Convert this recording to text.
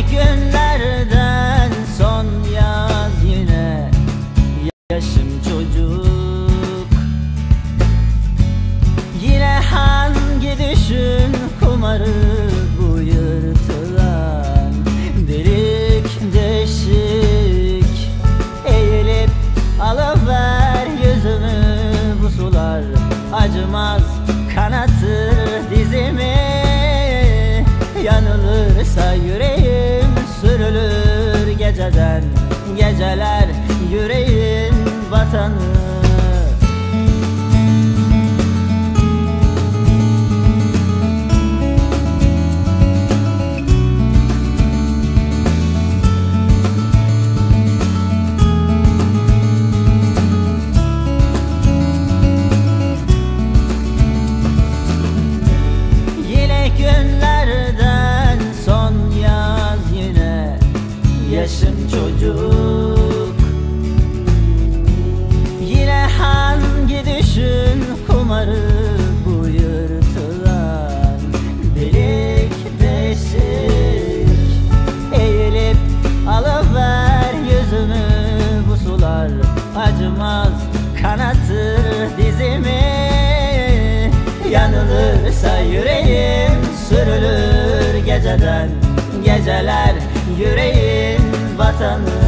Günlerden son yaz yine. Yaşım çocuk. Yine hangi düşün kumarı bu yırtılan Delik deşik? Eğilip alıver yüzümü bu sular Acımaz kanatır dizimi. Yanılırsa yüreğim vatanı günlerden son yaz yine Yaşım çocuk hangi düşün kumarı bu yırtılan Delik deşik. Eğilip alıver yüzümü bu sular Acımaz kanatır dizimi. Yanılırsa yüreğim sürülür geceden Geceler yüreğin vatanı